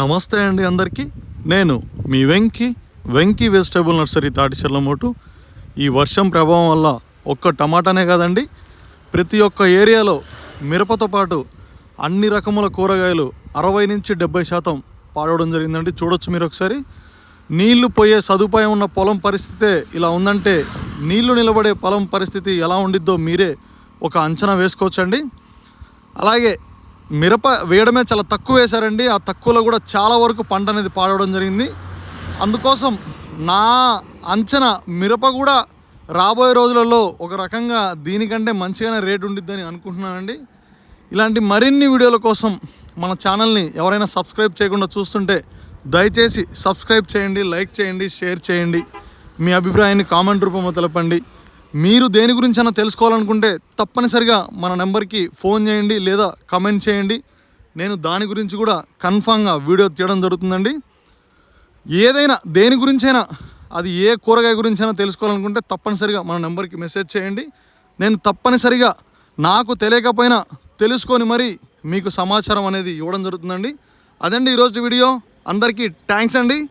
నమస్తే అండి అందరికీ. నేను మీ వెంకి వెంకీ వెజిటేబుల్ నర్సరీ తాటిచెర్లమోటు ఈ వర్షం ప్రభావం వల్ల ఒక్క టమాటానే కాదండి ప్రతి ఒక్క ఏరియాలో మిరపతో పాటు అన్ని రకముల కూరగాయలు అరవై నుంచి డెబ్బై శాతం పాడవడం జరిగిందండి. చూడొచ్చు మీరు ఒకసారి. నీళ్ళు పోయే సదుపాయం ఉన్న పొలం పరిస్థితే ఇలా ఉందంటే నీళ్ళు నిలబడే పొలం పరిస్థితి ఎలా ఉండిద్దో మీరే ఒక అంచనా వేసుకోవచ్చండి. అలాగే మిరప వేయడమే చాలా తక్కువ వేశారండి. ఆ తక్కువలో కూడా చాలా వరకు పంట అనేది పాడవడం జరిగింది. అందుకోసం నా అంచనా మిరప కూడా రాబోయే రోజులలో ఒక రకంగా దీనికంటే మంచిగానే రేటు ఉండిద్దని అనుకుంటున్నానండి. ఇలాంటి మరిన్ని వీడియోల కోసం మన ఛానల్ని ఎవరైనా సబ్స్క్రైబ్ చేయకుండా చూస్తుంటే దయచేసి సబ్స్క్రైబ్ చేయండి లైక్ చేయండి షేర్ చేయండి. మీ అభిప్రాయాన్ని కామెంట్ రూపంలో తెలపండి. మీరు దేని గురించి అయినా తెలుసుకోవాలనుకుంటే తప్పనిసరిగా మన నెంబర్కి ఫోన్ చేయండి లేదా కమెంట్ చేయండి. నేను దాని గురించి కూడా కన్ఫామ్గా వీడియో తీయడం జరుగుతుందండి. ఏదైనా దేని గురించైనా అది ఏ కూరగాయ గురించైనా తెలుసుకోవాలనుకుంటే తప్పనిసరిగా మన నెంబర్కి మెసేజ్ చేయండి. నేను తప్పనిసరిగా నాకు తెలియకపోయినా తెలుసుకొని మరి మీకు సమాచారం అనేది ఇవ్వడం జరుగుతుందండి. అదండి ఈరోజు వీడియో. అందరికీ థ్యాంక్స్ అండి.